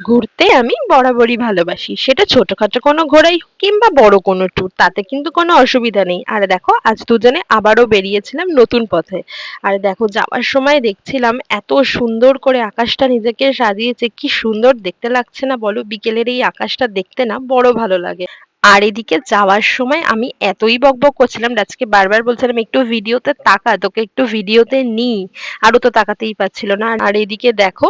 ঘুরতে আমি বরাবরই ভালোবাসি। সেটা ছোটখাটো কোনো ঘোরাই কিংবা বড় কোনো ট্যুর তাতে কিন্তু কোনো অসুবিধা নেই। আর দেখো, আজ দুজনে আবারও বেরিয়েছিলাম নতুন পথে। আর দেখো, যাওয়ার সময় দেখছিলাম এত সুন্দর করে আকাশটা নিজেকে সাজিয়েছে। কি সুন্দর দেখতে লাগছে না বলো? বিকেলের এই আকাশটা দেখতে না বড় ভালো লাগে। আর এদিকে যাওয়ার সময় আমি এতই বকবক করছিলাম, আজকে বারবার বলছিলাম একটু ভিডিওতে তাকা, তোকে একটু ভিডিওতে নি আরও তো তাকাতেই পাচ্ছিল না। আর এদিকে দেখো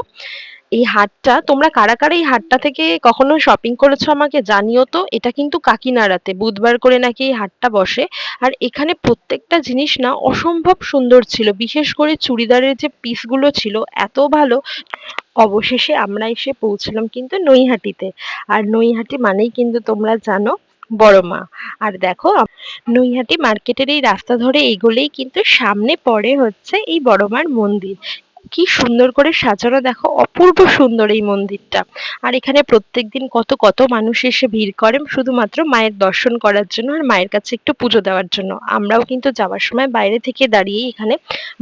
এই হাটটা, তোমরা কারা কারা এই হাটটা থেকে কখনো শপিং করেছ আমাকে জানিও তো। এটা কিন্তু কাকিনাড়াতে, বুধবার করে নাকি এই হাটটা বসে। আর এখানে প্রত্যেকটা জিনিস না অসম্ভব সুন্দর ছিল। বিশেষ করে চুড়িদারের যে পিসগুলো ছিল, এত ভালো। অবশেষে আমরা এসে পৌঁছলাম কিন্তু নৈহাটিতে। আর নৈহাটি মানেই কিন্তু তোমরা জানো বড় মা। আর দেখো, নৈহাটি মার্কেটের এই রাস্তা ধরে এগোলেই কিন্তু সামনে পড়ে হচ্ছে এই বড় মার মন্দির। কি সুন্দর করে সাজানো, দেখো অপূর্ব সুন্দর এই মন্দিরটা। আর এখানে প্রত্যেকদিন কত কত মানুষ এসে ভিড় করেন, শুধুমাত্র মায়ের দর্শন করার জন্য আর মায়ের কাছে একটু পুজো দেওয়ার জন্য। আমরাও কিন্তু যাওয়ার সময় বাইরে থেকে দাঁড়িয়ে এখানে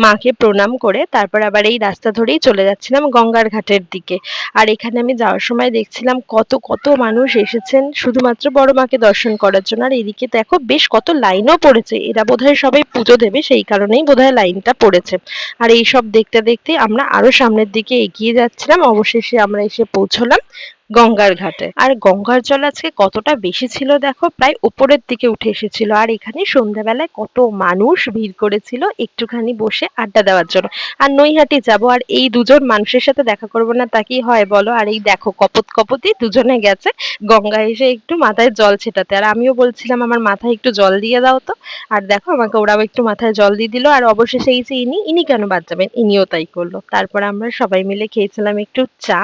মাকে প্রণাম করে তারপর আবার এই রাস্তা ধরেই চলে যাচ্ছিলাম গঙ্গার ঘাটের দিকে। আর এখানে আমি যাওয়ার সময় দেখছিলাম কত কত মানুষ এসেছেন, শুধুমাত্র বড় মাকে দর্শন করার জন্য। আর এদিকে দেখো বেশ কত লাইনও পড়েছে, এরা বোধহয় সবাই পুজো দেবে, সেই কারণেই বোধহয় লাইনটা পড়েছে। আর এইসব দেখতে দেখতে আমরা আরও সামনের দিকে এগিয়ে যাচ্ছিলাম। অবশেষে আমরা এসে পৌঁছলাম। গঙ্গার ঘাটে। আর গঙ্গার জল আজকে কতটা বেশি ছিল দেখো? প্রায় উপরের দিকে উঠে এসেছিল। আর এখানে সন্ধ্যাবেলায় কত মানুষ ভিড় করেছিল একটুখানি বসে আড্ডা দেওয়ার জন্য। আর নৈহাটি যাব, আর এই দুজন মানুষের সাথে দেখা করব না তা কি হয় বলো? আর এই দেখো কপত কপতি দুজনে গেছে গঙ্গা এসে একটু মাথায় জল ছেটাতে। আর আমিও বলছিলাম, আমার মাথায় একটু জল দিয়ে দাও তো। আর দেখো আমাকে ওরাও একটু মাথায় জল দিয়ে দিল। আর অবশেষে এই যে ইনি ইনি কেন বাদ যাবেন? ইনিও তাই করল। তারপর আমরা সবাই মিলে খেয়েছিলাম একটু চা।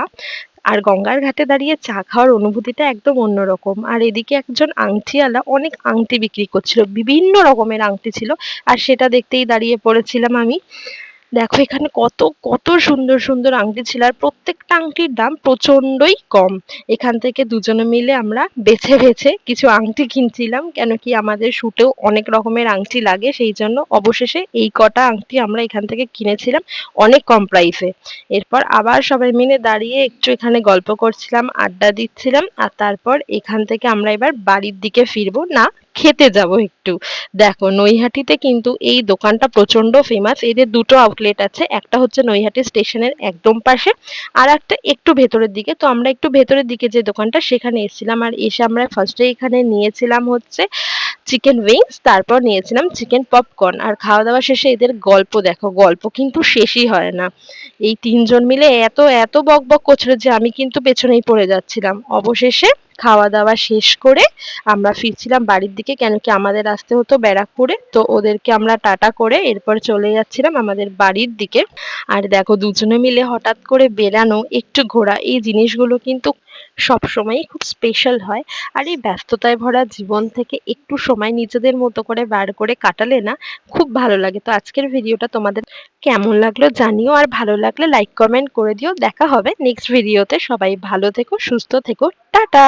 আর গঙ্গার ঘাটে দাঁড়িয়ে চা খাওয়ার অনুভূতিটা একদম অন্যরকম। আর এদিকে একজন আংটিওয়ালা অনেক আংটি বিক্রি করছিল, বিভিন্ন রকমের আংটি ছিল। আর সেটা দেখতেই দাঁড়িয়ে পড়েছিলাম আমি। দেখো এখানে কত কত সুন্দর সুন্দর আংটি ছিল আর প্রত্যেকটা আংটির দাম প্রচন্ডই কম। এখান থেকে দুজনে মিলে আমরা বেছে বেছে কিছু আংটি কিনছিলাম কেন কি আমাদের শুটেও অনেক রকমের আংটি লাগে, সেই জন্য অবশেষে এই কটা আংটি আমরা এখান থেকে কিনেছিলাম অনেক কম প্রাইসে এরপর আবার সবাই মিলে দাঁড়িয়ে একটু এখানে গল্প করছিলাম, আড্ডা দিচ্ছিলাম, আর তারপর এখান থেকে আমরা এবার বাড়ির দিকে ফিরবো। না খেতে যাব একটু। দেখো, নৈহাটিতে কিন্তু এই দোকানটা প্রচণ্ড ফেমাস এদের দুটো আউটলেট আছে, একটা হচ্ছে নৈহাটি স্টেশনের একদম পাশে আর একটা একটু ভেতরের দিকে। তো আমরা একটু ভেতরের দিকে যে দোকানটা, সেখানে এসেছিলাম। আর এসে আমরা ফার্স্টে এখানে নিয়েছিলাম হচ্ছে চিকেন উইংস তারপর নিয়েছিলাম চিকেন পপকর্ন আর খাওয়া দাওয়া শেষে এদের গল্প দেখো, গল্প কিন্তু শেষই হয় না। এই তিনজন মিলে এত এত বক বক করছিল যে আমি কিন্তু পেছনেই পড়ে যাচ্ছিলাম। অবশেষে খাওয়া দাওয়া শেষ করে আমরা ফিরছিলাম বাড়ির দিকে, কেন কি আমাদের আসতে হতো ব্যারাকপুরে। তো ওদেরকে আমরা টাটা করে এরপর চলে যাচ্ছিলাম আমাদের বাড়ির দিকে। আর দেখো, দুজনে মিলে হঠাৎ করে বেরানো একটু ঘোরা, এই জিনিসগুলো কিন্তু সবসময়ই খুব স্পেশাল হয়। আর এই ব্যস্ততায় ভরা জীবন থেকে একটু সময় নিজেদের মতো করে বার করে কাটালে না খুব ভালো লাগে। তো আজকের ভিডিওটা তোমাদের কেমন লাগল জানিও, আর ভালো লাগলে লাইক কমেন্ট করে দিও। দেখা হবে নেক্সট ভিডিওতে সবাই ভালো থেকো, সুস্থ থেকো। টাটা!